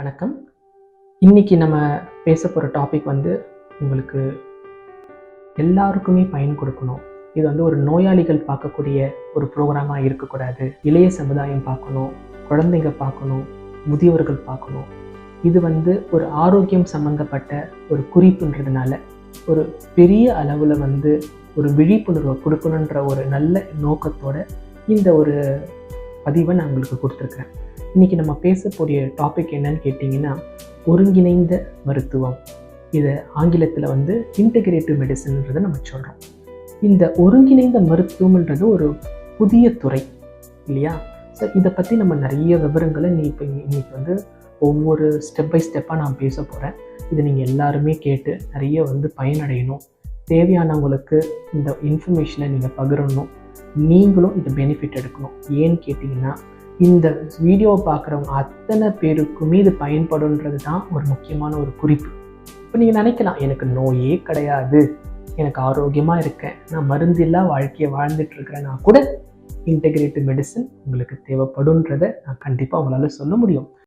வணக்கம். இன்னைக்கு நம்ம பேச போகிற டாபிக் வந்து உங்களுக்கு எல்லாருக்குமே பயன் கொடுக்கணும். இது வந்து ஒரு நோயாளிகள் பார்க்கக்கூடிய ஒரு ப்ரோக்ராமாக இருக்கக்கூடாது. இளைய சமுதாயம் பார்க்கணும் குழந்தைங்க பார்க்கணும் முதியவர்கள் பார்க்கணும். இது வந்து ஒரு ஆரோக்கியம் சம்மந்தப்பட்ட ஒரு குறிப்புன்றதுனால ஒரு பெரிய அளவில் வந்து ஒரு விழிப்புணர்வை கொடுக்கணுன்ற ஒரு நல்ல நோக்கத்தோட இந்த ஒரு பதிவை நான் உங்களுக்கு கொடுத்துருக்கேன் இன்றைக்கி நம்ம பேசக்கூடிய டாபிக் என்னன்னு கேட்டிங்கன்னா ஒருங்கிணைந்த மருத்துவம். இதை ஆங்கிலத்தில் வந்து இன்டகிரேட்டிவ் மெடிசன்ன்றதை நம்ம சொல்கிறோம் இந்த ஒருங்கிணைந்த மருத்துவம்ன்றது ஒரு புதிய துறை இல்லையா? ஸோ இதை பற்றி நம்ம நிறைய விவரங்களை நீ இப்போ இன்னைக்கு வந்து ஒவ்வொரு ஸ்டெப் பை ஸ்டெப்பாக நான் பேச போகிறேன் இதை நீங்கள் எல்லாருமே கேட்டு நிறைய வந்து பயனடையணும். தேவையானவங்களுக்கு இந்த இன்ஃபர்மேஷனை நீங்கள் பகிரணும். நீங்களும் இதை பெனிஃபிட் எடுக்கணும். ஏன்னு கேட்டிங்கன்னா இந்த வீடியோவை பார்க்குறவங்க அத்தனை பேருக்குமே இது பயன்படுன்றது தான் ஒரு முக்கியமான ஒரு குறிப்பு. இப்போ நீங்கள் நினைக்கலாம் எனக்கு நோயே கிடையாது எனக்கு ஆரோக்கியமாக இருக்கேன் நான் மருந்தில்லா வாழ்க்கையை வாழ்ந்துட்டுருக்கிறேன்னா கூட இன்டெகிரேட்டிவ் மெடிசன் உங்களுக்கு தேவைப்படுன்றதை நான் கண்டிப்பாக உங்களால் சொல்ல முடியும்.